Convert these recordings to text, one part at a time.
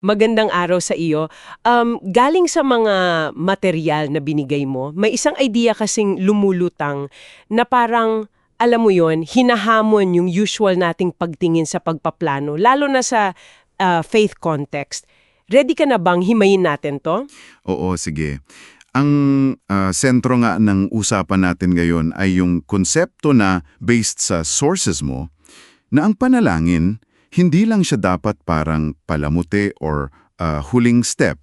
Magandang araw sa iyo. Um, galing sa mga material na binigay mo, may isang idea kasing lumulutang na parang, alam mo yon hinahamon yung usual nating pagtingin sa pagpaplano, lalo na sa uh, faith context. Ready ka na bang himayin natin to? Oo, sige. Ang ah, sentro nga ng usapan natin ngayon ay yung konsepto na based sa sources mo na ang panalangin, hindi lang siya dapat parang palamuti or ah, huling step,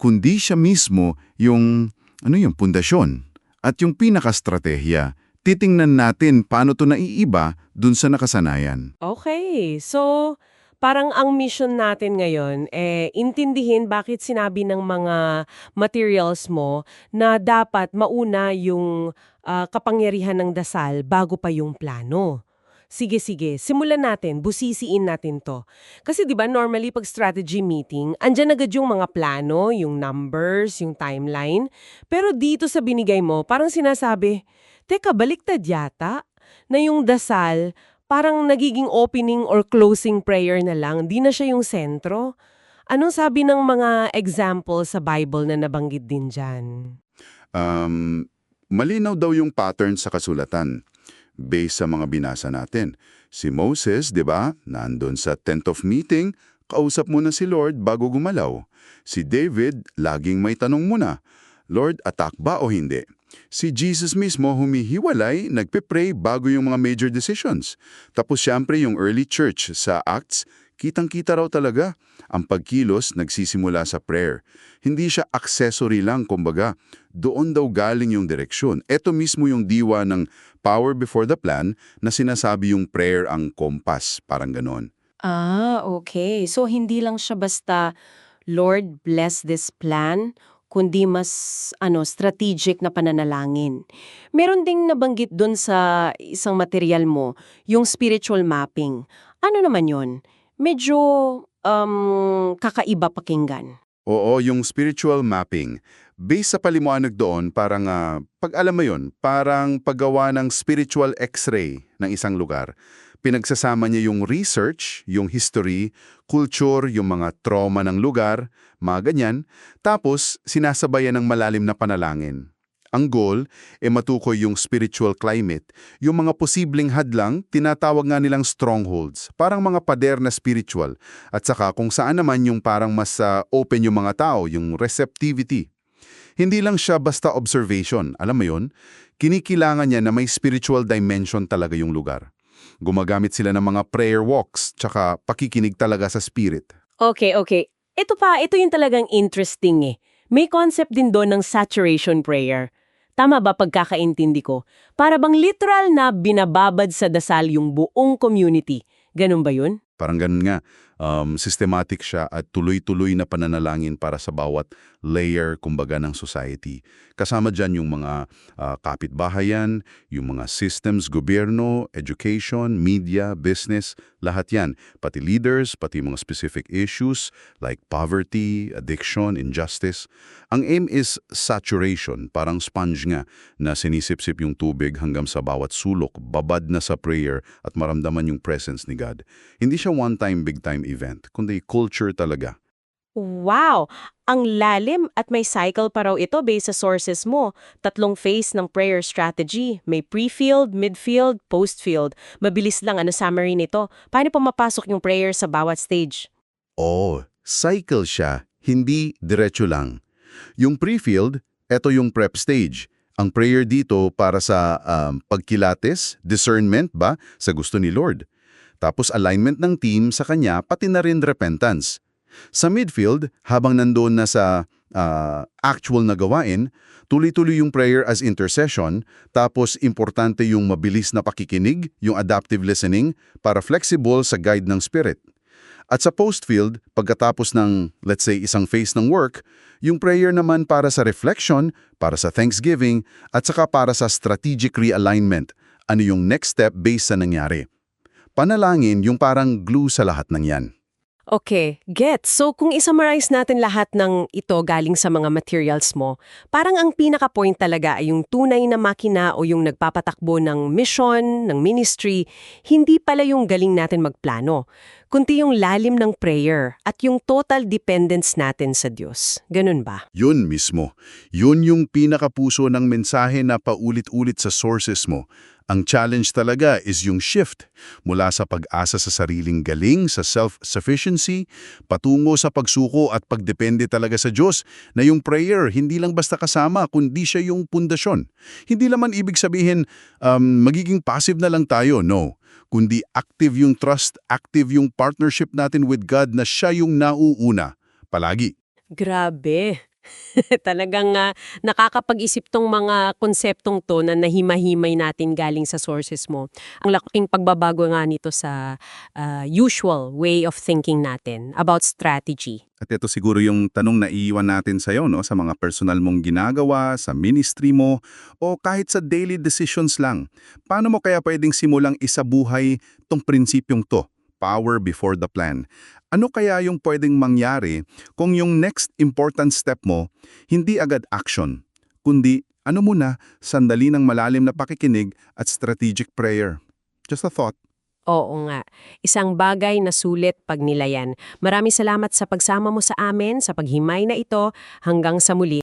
kundi siya mismo yung, ano yung pundasyon at yung pinakastratehiya. Titingnan natin paano to naiiba dun sa nakasanayan. Okay, so parang ang mission natin ngayon, eh, intindihin bakit sinabi ng mga materials mo na dapat mauna yung ah, kapangyarihan ng dasal bago pa yung plano. Sige, sige. Simulan natin. Busisiin natin to. Kasi di ba normally pag strategy meeting, andyan agad yung mga plano, yung numbers, yung timeline. Pero dito sa binigay mo, parang sinasabi, Teka, baliktad yata na yung dasal parang nagiging opening or closing prayer na lang, di na siya yung sentro. Anong sabi ng mga example sa Bible na nabanggit din dyan? Um, malinaw daw yung pattern sa kasulatan based sa mga binasa natin. Si Moses, 'di ba? Nandun sa tent of meeting, kausap muna si Lord bago gumalaw. Si David, laging may tanong muna, Lord, attack ba o hindi? Si Jesus mismo humihiwalay, nagpe-pray bago yung mga major decisions. Tapos siyempre yung early church sa Acts, kitang-kita raw talaga. Ang pagkilos nagsisimula sa prayer. Hindi siya accessory lang, kumbaga. Doon daw galing yung direksyon. Ito mismo yung diwa ng power before the plan na sinasabi yung prayer ang kompas, parang ganon. Ah, okay. So hindi lang siya basta Lord bless this plan, kundi mas ano strategic na pananalangin. Meron ding nabanggit doon sa isang material mo, yung spiritual mapping. Ano naman 'yon? Medyo um, kakaiba pakinggan. Oo, yung spiritual mapping. Based sa paliwanag doon, parang, ah, pag alam mo yun, parang paggawa ng spiritual x-ray ng isang lugar. Pinagsasama niya yung research, yung history, culture, yung mga trauma ng lugar, mga ganyan. Tapos, sinasabayan ng malalim na panalangin. Ang goal, e matukoy yung spiritual climate. Yung mga posibleng hadlang, tinatawag nga nilang strongholds, parang mga pader na spiritual. At saka kung saan naman yung parang mas ah, open yung mga tao, yung receptivity. Hindi lang siya basta observation, alam mo yun? Kinikilangan niya na may spiritual dimension talaga yung lugar. Gumagamit sila ng mga prayer walks, tsaka pakikinig talaga sa spirit. Okay, okay. Ito pa, ito yung talagang interesting eh. May concept din doon ng saturation prayer. Tama ba pagkakaintindi ko? Para bang literal na binababad sa dasal yung buong community. Ganun ba yun? Parang ganun nga, um, systematic siya at tuloy-tuloy na pananalangin para sa bawat layer, kumbaga, ng society. Kasama dyan yung mga ah, kapitbahayan, yung mga systems, gobyerno, education, media, business, lahat yan. Pati leaders, pati mga specific issues like poverty, addiction, injustice. Ang aim is saturation, parang sponge nga, na sinisipsip yung tubig hanggang sa bawat sulok, babad na sa prayer at maramdaman yung presence ni God. Hindi siya one-time, big-time event, kundi culture talaga. Wow! Ang lalim at may cycle pa raw ito based sa sources mo. Tatlong phase ng prayer strategy. May pre-field, mid-field, post-field. Mabilis lang ano summary nito. Paano pa mapasok yung prayer sa bawat stage? Oh, cycle siya, hindi diretso lang. Yung pre-field, eto yung prep stage. Ang prayer dito para sa um, pagkilates, discernment ba, sa gusto ni Lord. Tapos alignment ng team sa kanya, pati na rin repentance. Sa midfield, habang nandoon na sa ah, actual na gawain, tuloy-tuloy yung prayer as intercession, tapos importante yung mabilis na pakikinig, yung adaptive listening, para flexible sa guide ng spirit. At sa post-field, pagkatapos ng, let's say, isang phase ng work, yung prayer naman para sa reflection, para sa thanksgiving, at saka para sa strategic realignment, ano yung next step based sa nangyari. Panalangin yung parang glue sa lahat ng yan. Okay, get. So kung isummarize natin lahat ng ito galing sa mga materials mo, parang ang pinaka-point talaga ay yung tunay na makina o yung nagpapatakbo ng mission, ng ministry, hindi pala yung galing natin magplano, kundi yung lalim ng prayer at yung total dependence natin sa Diyos. Ganun ba? Yun mismo. Yun yung pinakapuso ng mensahe na paulit-ulit sa sources mo. Ang challenge talaga is yung shift mula sa pag-asa sa sariling galing, sa self-sufficiency, patungo sa pagsuko at pagdepende talaga sa Diyos na yung prayer hindi lang basta kasama kundi siya yung pundasyon. Hindi naman ibig sabihin um, magiging passive na lang tayo, no. Kundi active yung trust, active yung partnership natin with God na siya yung nauuna. Palagi. Grabe. Talagang ah, nakakapag-isip tong mga konseptong to na nahimahimay natin galing sa sources mo. Ang laking pagbabago nga nito sa ah, usual way of thinking natin about strategy. At ito siguro yung tanong na iiwan natin sa'yo no? sa mga personal mong ginagawa, sa ministry mo, o kahit sa daily decisions lang. Paano mo kaya pwedeng simulang isabuhay tong prinsipyong to? Power before the plan. Ano kaya yung pwedeng mangyari kung yung next important step mo, hindi agad action, kundi ano muna, sandali ng malalim na pakikinig at strategic prayer? Just a thought. Oo nga. Isang bagay na sulit pag nilayan. Maraming salamat sa pagsama mo sa amin sa paghimay na ito. Hanggang sa muli.